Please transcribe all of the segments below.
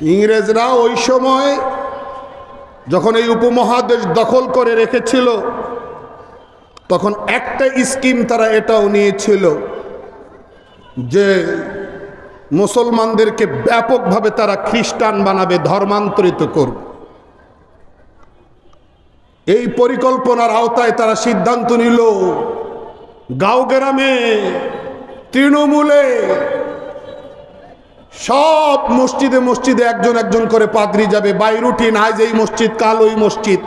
ইংরেজরা ওই সময় যখন এই উপমহাদেশ দখল করে রেখেছিল, তখন একটা স্কিম তারা এটাও নিয়েছিল যে মুসলমানদেরকে ব্যাপকভাবে তারা খ্রিস্টান বানাবে, ধর্মান্তরিত করবে। এই পরিকল্পনার আওতায় তারা সিদ্ধান্ত নিল, গাঁও গ্রামে তৃণমূলে সব মসজিদে মসজিদে একজন একজন করে পাদ্রি যাবে। বাইরুটিন আজ এই মসজিদ কাল ওই মসজিদ।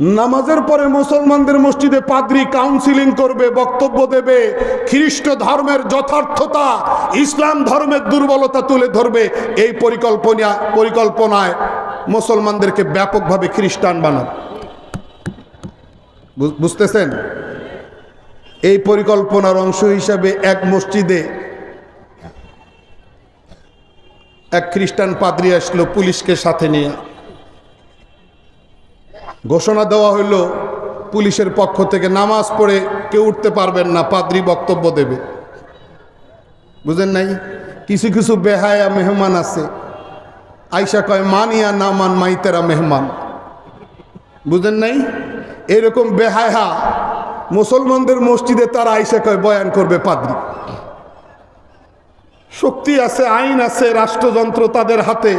নামাজের পরে মুসলমানদের মসজিদে পাদ্রি কাউন্সিলিং করবে, বক্তব্য দেবে। খ্রিস্ট ধর্মের যথার্থতা, ইসলাম ধর্মের দুর্বলতা তুলে ধরবে। এই পরিকল্পনা, পরিকল্পনায় মুসলমানদেরকে ব্যাপকভাবে খ্রিস্টান বানাবে। বুঝতেছেন? এই পরিকল্পনার অংশ হিসাবে এক মসজিদে এক খ্রিস্টান পাদ্রি আসলো পুলিশকে সাথে নিয়ে। ঘোষণা দেওয়া হইল, পুলিশের পক্ষ থেকে নামাজ পড়ে কেউ উঠতে পারবেন না, পাদ্রি বক্তব্য দেবে। বুঝেন নাই? কিছু কিছু বেহায়া মেহমান আছে। আইসা কয় মানিয়া না মান, মাইতেরা মেহমান। বুঝেন নাই? এরকম বেহায়া মুসলমানদের মসজিদে তারা আইসা কয়, বয়ান করবে পাদ্রি। শক্তি আছে, আইন আছে, রাষ্ট্রযন্ত্র তাদের হাতে।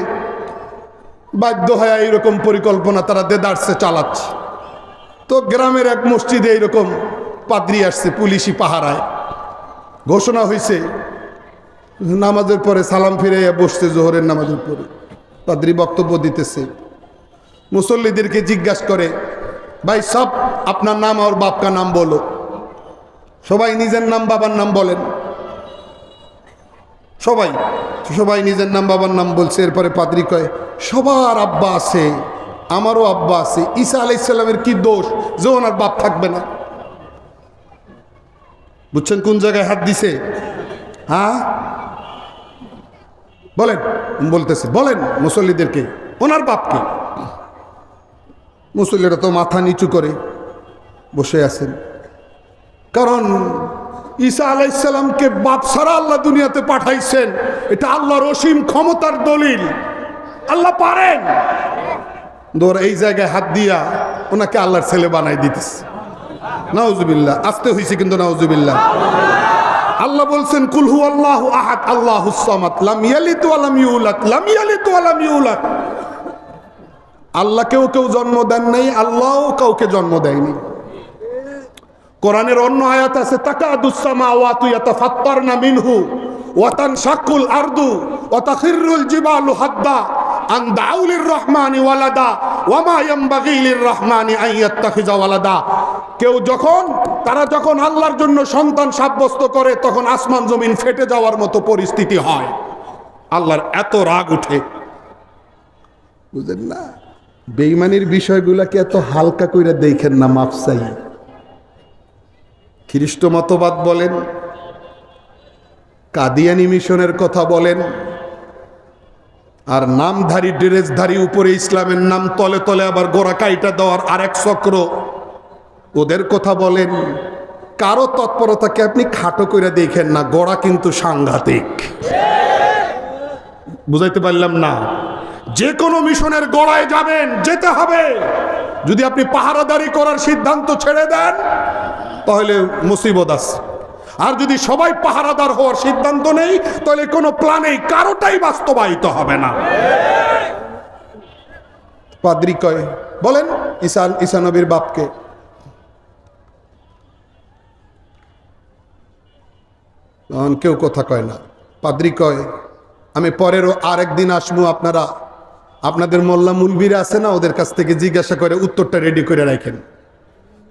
বাধ্য হয়ে এইরকম পরিকল্পনা তারা দেদারসে চালাচ্ছে। তো গ্রামের এক মসজিদে এইরকম পাদ্রি আসছে পুলিশি পাহারায়। ঘোষণা হয়েছে নামাজের পরে সালাম ফিরে বসছে জোহরের নামাজের পরে। পাদ্রি বক্তব্য দিতেছে। মুসল্লিদেরকে জিজ্ঞাসা করে, ভাই, সব আপনার নাম আর বাপকা নাম বলো। সবাই নিজের নাম, বাবার নাম বলেন। সবাই সবাই নিজের নাম, বাবার নাম বলছে, এরপরে পাদ্রি কয়, সবার আব্বা আছে, আমারও আব্বা আছে। ঈসা আলাইসাল্লামের কি দোষ? যে ওনার বাপ থাকবে না। বুঝছেন কোন জায়গায় হাত দিছে? হ্যাঁ? বলেন, বলতেছে, বলেন মুসল্লিদেরকে, ওনার বাপকে। মুসল্লিরা তো মাথা নিচু করে বসে আছেন। কারণ ঈসা আলাইসাল্লামকে বাপ আল্লাহ দুনিয়াতে পাঠাইছেন। এটা আল্লাহর অসীম ক্ষমতার দলিল। আল্লাহ পারেন। দোর এই জায়গায় হাত দিয়া ওনাকে আল্লাহর ছেলে বানাই দিতেছে। নাউজুবিল্লাহ, আসতে হয়েছে কিন্তু নাউজুবিল্লাহ। আল্লাহ বলছেন কুলহু আল্লাহ আহাদ, আল্লাহ সামাদ, লাম ইয়ালিদ ওয়া লাম ইউলাদ, লাম ইয়ালিদ ওয়া লাম ইউলাদ। আল্লাহ কেউ কেউ জন্ম দেন নাই, আল্লাহও কাউকে জন্ম দেয়নি কোরআনের অন্য আয়াত আছে তাকাদুসামা ওয়াতু ইয়াতাফাত্তারনা মিনহু ওয়াতান শাকুল আরদু ওয়াতাখিরুল জিবালু হাদ্দা, আন দাউলির রহমানি ওয়ালাদা, ওয়ামা ইয়ামবাগি লির রহমানি আন ইয়াত্তাখিযা ওয়ালাদা। কেউ যখন, তারা যখন আল্লাহর জন্য সন্তান সাব্যস্ত করে, তখন আসমান জমিন ফেটে যাওয়ার মতো পরিস্থিতি হয়। আল্লাহর এত রাগ উঠে। বুঝলেন না? বেইমানির বিষয়গুলাকে এত হালকা কইরা দেখেন না মাফসাই খ্রিস্ট মতবাদ বলেন, কাদিয়ানি মিশনের কথা বলেন, আর নামধারী, ড্রেসধারী, উপরে ইসলামের নাম তলে তলে আবার গোড়া কাইটা দেওয়ার আরেক চক্র, ওদের কথা বলেন, কারও তৎপরতাকে আপনি খাটো করে দেখেন না, গোড়া কিন্তু সাংঘাতিক। বুঝাইতে পারলাম না? যে কোনো মিশনের গোড়ায় যাবেন, যেতে হবে। যদি আপনি পাহারাদারি করার সিদ্ধান্ত ছেড়ে দেন তাহলে মুসিবত আছে। আর যদি সবাই পাহারাদার হওয়ার সিদ্ধান্ত নেই, তাহলে কোনো প্ল্যানেই কারোটাই বাস্তবায়িত হবে না। পাদ্রি কয়, বলেন ঈশান ঈশানবীর বাপকে। তখন কেউ কথা কয় না। পাদ্রি কয়, আমি পরেরও আরেকদিন আসব আপনারা। আপনাদের মোল্লা মুলবিরা আছে না? ওদের কাছ থেকে জিজ্ঞাসা করে উত্তরটা রেডি করে রাখেন।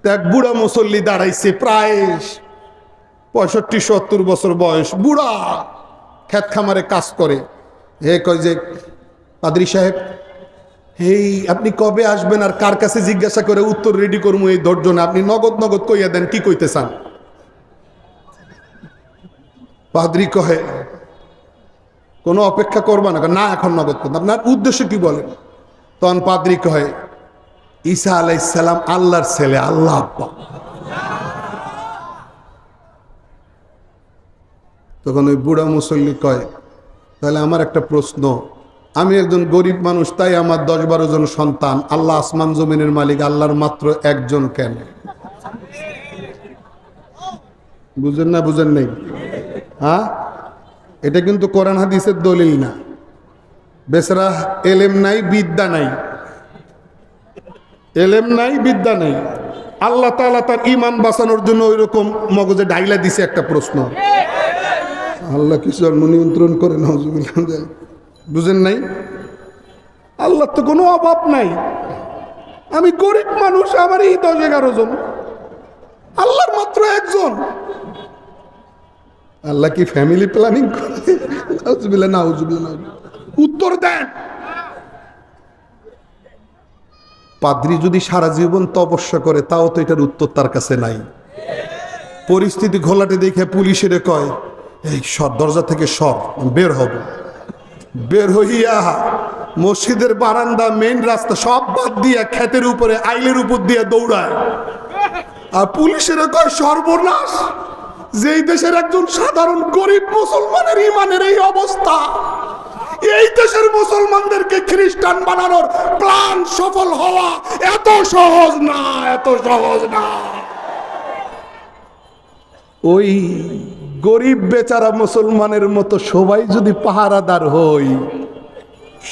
এক বুড়া মুসল্লি দাঁড়াইছে প্রায় পঁয়ষট্টি, সত্তর বছর বয়স, বুড়া খেত খামারে কাজ করে। হে কয় যে পাদ্রি সাহেব, এই আপনি কবে আসবেন আর কার কাছে জিজ্ঞাসা করে উত্তর রেডি করব এই ধৈর্য না আপনি নগদ নগদ কইয়া দেন, কি কইতে চান? পাদ্রি কহে, কোনো অপেক্ষা করবা না না এখন নগদ আপনার উদ্দেশ্য কি বলেন? তখন পাদ্রি কহে ঈসা আলাইসালাম আল্লাহর ছেলে, আল্লাহ আব্বা। তখন ওই বুড়া মুসল্লি কয়, তাহলে আমার একটা প্রশ্ন। আমি একজন গরিব মানুষ, তাই আমার দশ বারো জন সন্তান। আল্লাহ আসমান জমিনের মালিক, আল্লাহর মাত্র একজন কেন? বুঝেন না, বুঝেন নেই? হ্যাঁ? এটা কিন্তু কোরআন হাদিসের দলিল না। বেসরা এলেম নাই, বিদ্যা নাই। এলেম নাই, বিদ্যা নাই। আল্লাহ তাআলা তার ইমান বাঁচানোর জন্য ওই রকম মগজে ডাইলা দিছে একটা প্রশ্ন। আল্লাহ কি জন্ম নিয়ন্ত্রণ করে নজরুল্লাহ বুঝেন নাই? আল্লাহ তো কোনো অভাব নাই। আমি গরিব মানুষ, আমার এই দশ এগারো জন। আল্লাহর মাত্র একজন। আল্লাহ কি ফ্যামিলি প্ল্যানিং করে? নাউজুবিল্লাহ। উত্তর দেন। পাদ্রি যদি সারা জীবন তপস্যা করে, তাও তো এটার উত্তর তার কাছে নাই। পরিস্থিতি ঘোলাটে দেখে পুলিশের কয়, এই সর, দরজা থেকে সর বের হব। বের হইয়া মসজিদের বারান্দা মেইন রাস্তা সব বাদ দিয়া ক্ষেতের উপরে, আইলের উপর দিয়ে দৌড়ায়। আর পুলিশের কয়, সর্বনাশ! যেই দেশের একজন সাধারণ গরিব মুসলমানের ইমানের এই অবস্থা এই দেশের মুসলমানদেরকে খ্রিস্টান বানানোর প্ল্যান সফল হওয়া এত সহজ না, এত সহজ না। ওই গরিব বেচারা মুসলমানের মতো সবাই যদি পাহারাদার হই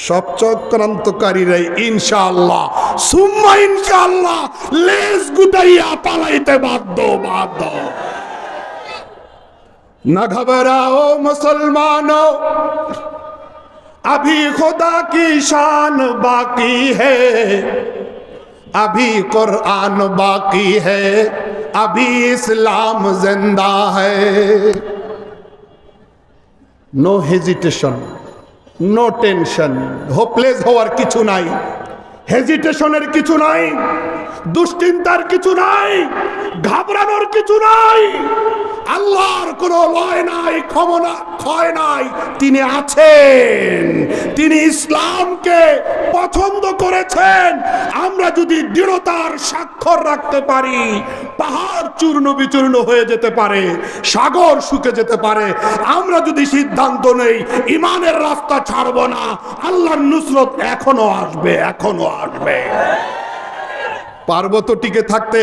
সব চক্রান্তকারীরাই ইনশাআল্লাহ, সুম্মা ইনশাআল্লাহ, লেজ গুটাইয়া পালাইতে বাধ্য বাধ্য। না ঘবরাও মুসলমানো अभी खुदा की शान बाकी है अभी कुरान बाकी है अभी इस्लाम जिंदा है no hesitation no tension hopeless হওয়ার কিছু নাই হেজিটেশনের কিছু নাই, দুশ্চিন্তার কিছু নাই, ঘাবড়ানোর কিছু নাই। আল্লাহর কোন লয় নাই ক্ষমনা ক্ষয় নাই। তিনি আছেন, তিনি ইসলামকে পছন্দ করেছেন। আমরা যদি দৃঢ়তার স্বাক্ষর রাখতে পারি, পাহাড় চূর্ণ বিচূর্ণ হয়ে যেতে পারে, সাগর শুকে যেতে পারে, আমরা যদি সিদ্ধান্ত নেই, ইমানের রাস্তা ছাড়বো না, আল্লাহর নুসরত এখনও আসবে এখনও আসবে। পারব তো টিকে থাকতে?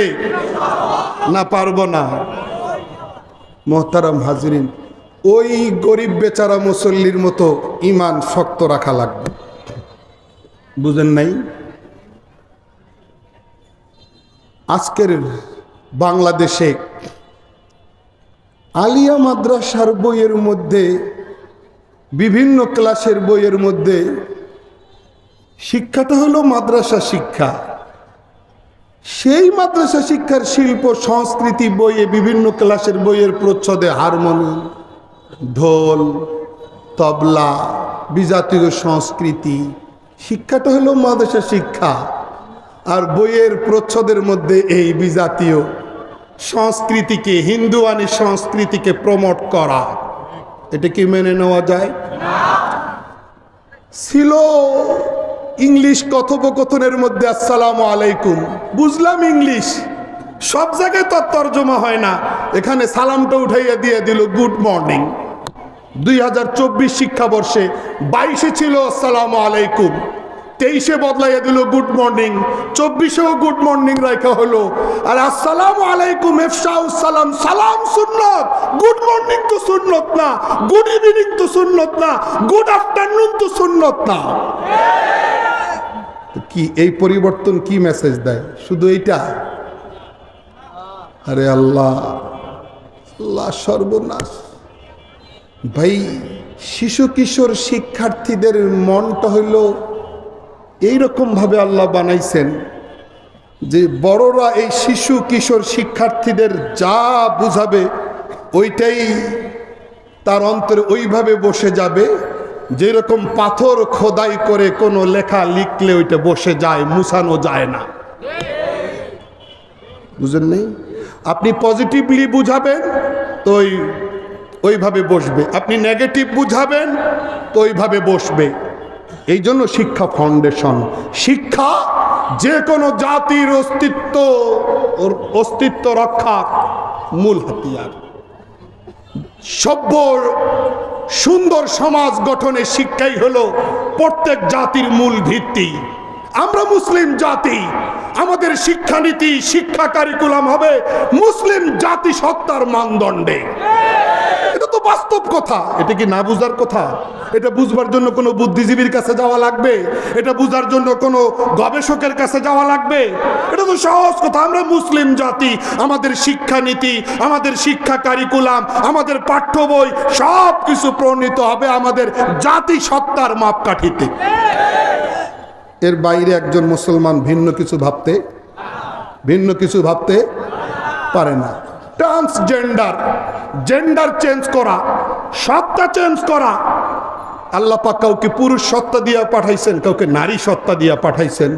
না, পারব না। মোহতারাম হাজরিন, ওই গরিব বেচারা মুসল্লির মতো ইমান শক্ত রাখা লাগবে। বুঝেন নাই? আজকের বাংলাদেশে আলিয়া মাদ্রাসার বইয়ের মধ্যে, বিভিন্ন ক্লাসের বইয়ের মধ্যে শিক্ষাটা হলো মাদ্রাসা শিক্ষা। সেই মাদ্রাসা শিক্ষার শিল্প, সংস্কৃতি বইয়ে বিভিন্ন ক্লাসের বইয়ের প্রচ্ছদে হারমোনিয়াম ঢোল, তবলা, বিজাতীয় সংস্কৃতি, শিক্ষাটা হলো মাদ্রাসা শিক্ষা। আর বইয়ের প্রচ্ছদের মধ্যে এই বিজাতীয় সংস্কৃতিকে, হিন্দুয়ানি সংস্কৃতিকে প্রমোট করা। এটা কি মেনে নেওয়া যায়? ছিল ইংলিশ কথোপকথনের মধ্যে, আসসালামু আলাইকুম। বুঝলাম ইংলিশ। সব জায়গায় তো তর্জমা হয় না। এখানে সালামটা উঠাইয়া দিয়ে দিল, গুড মর্নিং। দুই হাজার চব্বিশ শিক্ষাবর্ষে বাইশে ছিল, আসসালামু আলাইকুম। তেইশে বদলাইয়া দিল গুড মর্নিং চব্বিশেও গুড মর্নিং রাখা হলো। আর আসসালামু আলাইকুম সালাম। সালাম সুন্নত। গুড মর্নিং তো সুন্নত না। গুড ইভিনিং তো সুন্নত না। গুড আফটারনুন তো সুন্নত না। কি, এই পরিবর্তন কি মেসেজ দেয়? শুধু এইটা? আরে আল্লাহ আল্লাহ সর্বনাশ। ভাই, শিশু কিশোর শিক্ষার্থীদের মনটা হইল এইরকমভাবে আল্লাহ বানাইছেন যে বড়রা এই শিশু কিশোর শিক্ষার্থীদের যা বুঝাবে, ওইটাই তার অন্তরে ওইভাবে বসে যাবে। যেরকম পাথর খোদাই করে কোনো লেখা লিখলে ওইটা বসে যায়, মুছানো যায় না। বুঝেন নেই? আপনি পজিটিভলি বুঝাবেন, তো ওই ওইভাবে বসবে। আপনি নেগেটিভ বুঝাবেন, তো ওইভাবে বসবে। এই জন্য শিক্ষা ফাউন্ডেশন শিক্ষা যে কোনো জাতির অস্তিত্ব অস্তিত্ব রক্ষা মূল হাতিয়ার। সভ্য, সুন্দর সমাজ গঠনের শিক্ষাই হলো প্রত্যেক জাতির মূল ভিত্তি। আমরা মুসলিম জাতি, আমাদের শিক্ষানীতি, শিক্ষা কারিকুলাম হবে মুসলিম জাতি সত্তার মানদণ্ডে। বাস্তব কথা। এটা কি না বুঝার কথা? এটা বুঝবার জন্য কোনো বুদ্ধিজীবীর কাছে যাওয়া লাগবে? এটা বুঝার জন্য কোনো গবেষকের কাছে যাওয়া লাগবে? এটা তো সহজ কথা। আমরা মুসলিম জাতি, আমাদের শিক্ষানীতি, আমাদের শিক্ষা কারিকুলাম আমাদের পাঠ্য বই সব কিছু প্রণীত হবে আমাদের জাতি সত্তার মাপকাঠিতে। এর বাইরে একজন মুসলমান ভিন্ন কিছু ভাবতে, ভিন্ন কিছু ভাবতে পারে না। ট্রান্সজেন্ডার জেন্ডার চেঞ্জ করা, সত্তা চেঞ্জ করা। আল্লাহ পাক কাউকে পুরুষ সত্তা দিয়া পাঠাইছেন, কাউকে নারী সত্তা দিয়া পাঠাইছেন।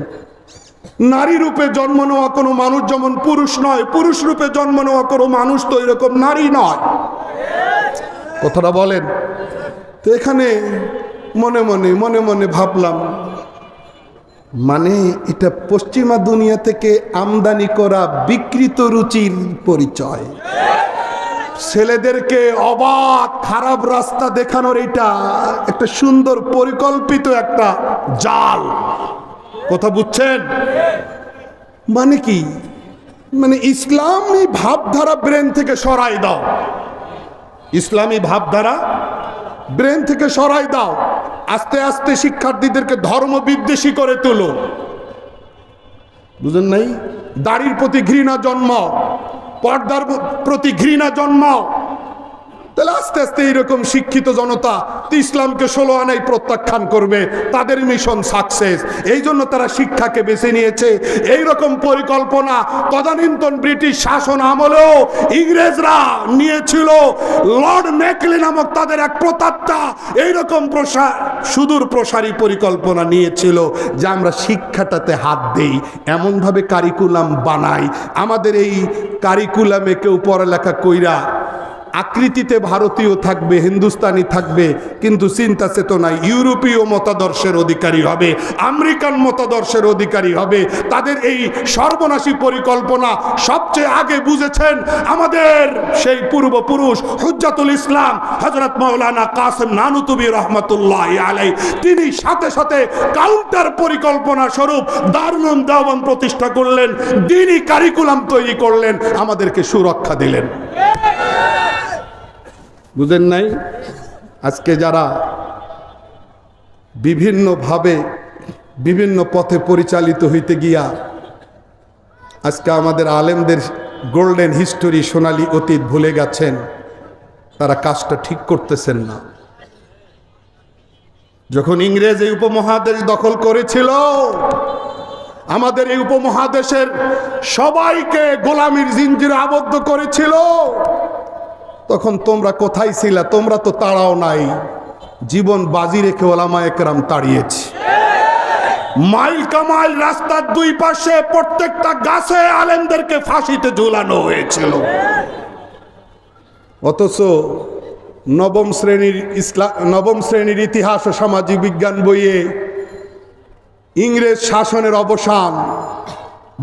নারী রূপে জন্ম নেওয়া কোনো মানুষ যেমন পুরুষ নয়, পুরুষ রূপে জন্ম নেওয়া কোনো মানুষ তো এরকম নারী নয়। কথাটা বলেন? তো এখানে মনে মনে মনে মনে ভাবলাম মানে এটা পশ্চিমা দুনিয়া থেকে আমদানি করা বিকৃত রুচির পরিচয়। ছেলেদেরকে অবাক, খারাপ রাস্তা দেখানোর এটা একটা সুন্দর পরিকল্পিত একটা জাল। কথা বুঝছেন? মানে কি? মানে ইসলামী ভাবধারা ব্রেন থেকে সরাই দাও। ইসলামী ভাবধারা ব্রেন থেকে সরাই দাও। আস্তে আস্তে শিক্ষার্থীদেরকে ধর্ম বিদ্বেষী করে তোলো। বুঝেন নাই? দাড়ির প্রতি ঘৃণা জন্ম পর্দার প্রতি ঘৃণা জন্মাও। তাহলে আস্তে আস্তে এইরকম শিক্ষিত জনতা ইসলামকে ষোলো আনাই প্রত্যাখ্যান করবে, তাদের মিশন সাকসেস এই জন্য তারা শিক্ষাকে বেছে নিয়েছে। এই রকম পরিকল্পনা তদানীন্তন ব্রিটিশ শাসন আমলেও ইংরেজরা নিয়েছিল। লর্ড ম্যাকলে নামক তাদের এক প্রতাত্তা এইরকম প্রসার সুদূর প্রসারী পরিকল্পনা নিয়েছিল যে আমরা শিক্ষাটাতে হাত দেই, এমনভাবে কারিকুলাম বানাই। আমাদের এই কারিকুলামে কেউ পড়ালেখা কইরা আকৃতিতে ভারতীয় থাকবে, হিন্দুস্তানি থাকবে, কিন্তু চিন্তা চেতনায় ইউরোপীয় মতাদর্শের অধিকারী হবে, আমেরিকান মতাদর্শের অধিকারী হবে। তাদের এই সর্বনাশী পরিকল্পনা সবচেয়ে আগে বুঝেছেন আমাদের সেই পূর্বপুরুষ হুজ্জাতুল ইসলাম হজরত মৌলানা কাসেম নানুতুবি রহমতুল্লাহ আলাই তিনি সাথে সাথে কাউন্টার পরিকল্পনা স্বরূপ দারুণ দেওয়ান প্রতিষ্ঠা করলেন, দিনই কারিকুলাম তৈরি করলেন, আমাদেরকে সুরক্ষা দিলেন। বুঝেন নাই? আজকে যারা বিভিন্নভাবে বিভিন্ন পথে পরিচালিত হইতে গিয়া আজকে আমাদের আলেমদের গোল্ডেন হিস্টোরি সোনালি অতীত ভুলে গেছেন, তারা কাজটা ঠিক করতেছেন না। যখন ইংরেজ এই উপমহাদেশ দখল করেছিল, আমাদের এই উপমহাদেশের সবাইকে গোলামির জিঞ্জিরে আবদ্ধ করেছিল। তখন তোমরা কোথায় ছিলা? তোমরা তো তাড়াও নাই। জীবন বাজি রেখে ওলামা একরাম তাড়িয়েছে। মাইল কামাইল রাস্তার দুই পাশে প্রত্যেকটা গাছে আলেমদেরকে ফাঁসিতে ঝুলানো হয়েছিল। অথচ নবম শ্রেণির ইসলাম নবম শ্রেণির ইতিহাস ও সামাজিক বিজ্ঞান বইয়ে ইংরেজ শাসনের অবসান,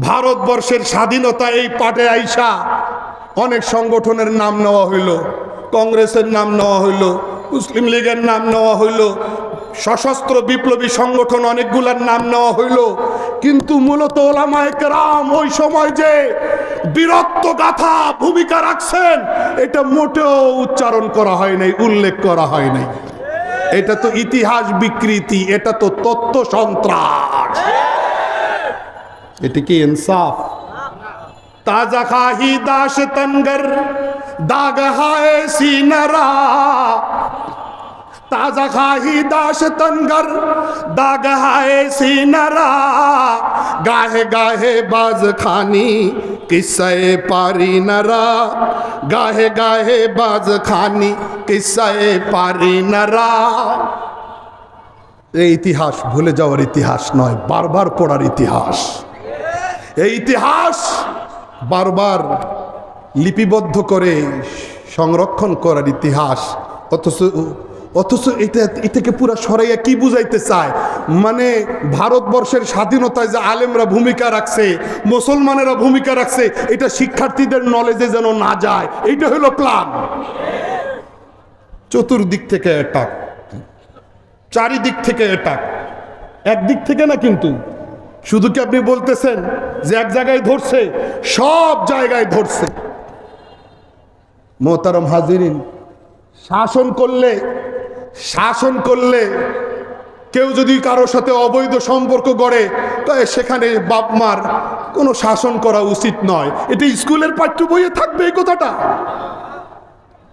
ভারতবর্ষের স্বাধীনতা এই পাটে আইসা অনেক সংগঠনের নাম নেওয়া হইল, কংগ্রেসের নাম নেওয়া হইল, মুসলিম লীগের নাম নেওয়া হইল, সশস্ত্র বিপ্লবী সংগঠন অনেকগুলার নাম নেওয়া হইল। কিন্তু মূলত কেরাম ওই সময় যে বীরত্ব গাথা ভূমিকা রাখছেন, এটা মোটেও উচ্চারণ করা হয় নাই, উল্লেখ করা হয় নাই। এটা তো ইতিহাস বিকৃতি, এটা তো তত্ত্ব সন্ত্রাস। এটা কি ইনসাফ? ताजा खाही दाश तनगर दाग हाय सीनरा ताजा खाही दाश तनगर दाग हाय सीनरा गाहे गाहे बाज खानी किस्से पारी नरा गाहे गाहे बाज खानी किस्से पारी नरा এই ইতিহাস ভুলে যাওয়ার ইতিহাস নয় বারবার পড়ার ইতিহাস এই ইতিহাস বারবার লিপিবদ্ধ করে সংরক্ষণ করার ইতিহাস, অথচ অথচ এটা, এটাকে পুরা সরাইয়া কি বুঝাইতে চায়? মানে ভারতবর্ষের স্বাধীনতায় যে আলেমরা ভূমিকা রাখছে, মুসলমানেরা ভূমিকা রাখছে, এটা শিক্ষার্থীদের নলেজে যেন না যায়। এইটা হলো প্ল্যান চতুর্দিক থেকে অ্যাটাক চারিদিক থেকে অ্যাটাক একদিক থেকে না কিন্তু শুধু কি আপনি বলতেছেন যে এক জায়গায় ধরছে? সব জায়গায় ধরছে। মোহতারম হাজিরিন, শাসন করলে শাসন করলে কেউ যদি কারোর সাথে অবৈধ সম্পর্ক গড়ে তাহলে সেখানে বাপ মার কোনো শাসন করা উচিত নয়। এটা স্কুলের পাঠ্য বইয়ে থাকবে এই কথাটা।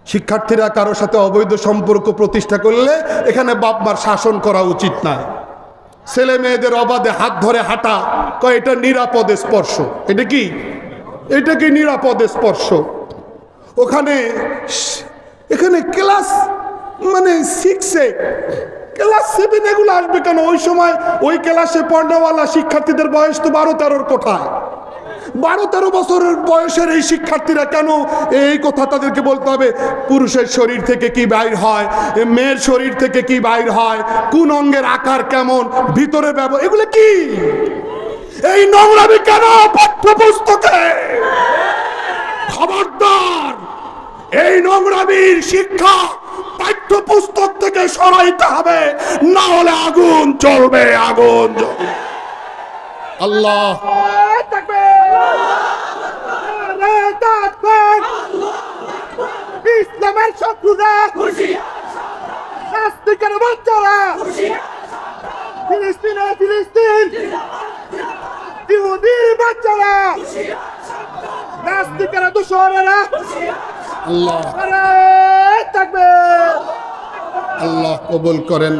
শিক্ষার্থীরা কারোর সাথে অবৈধ সম্পর্ক প্রতিষ্ঠা করলে এখানে বাপ মার শাসন করা উচিত নয়। ছেলে মেয়েদের অবাধে হাত ধরে হাঁটা, কয়, এটা নিরাপদ স্পর্শ। এটা কি? এটা কি নিরাপদে স্পর্শ? ওখানে এখানে ক্লাস মানে সিক্সে ক্লাস সেভেন এগুলো আসবে কেন? ওই সময় ওই ক্লাসে পড়নেওয়ালা শিক্ষার্থীদের বয়স তো বারো তেরোর কোঠায়। বারো তেরো বছরের বয়সের এই শিক্ষার্থীরা কেন এই কথা তাদেরকে বলতে হবে? পুরুষের শরীর থেকে কি বাইর হয়? মেয়ের শরীর থেকে কি বাইর হয়? কোন অঙ্গের আকার কেমন? ভিতরে ব্যবহার এগুলো কি? এই নোংরামি কেন পাঠ্যপুস্তকে? খবরদার! এই নোংরামির শিক্ষা পাঠ্যপুস্তক থেকে সরাইতে হবে, না হলে আগুন চলবে আগুন। আল্লাহ! ইসলামের শত্রুরা নাস্তিকের বাচ্চারা ফিলিস্তিনে ফিলিস্তিন ইহুদির বাচ্চারা নাস্তিকেরা আল্লাহ। থাকবে। আল্লাহ কবুল করেন।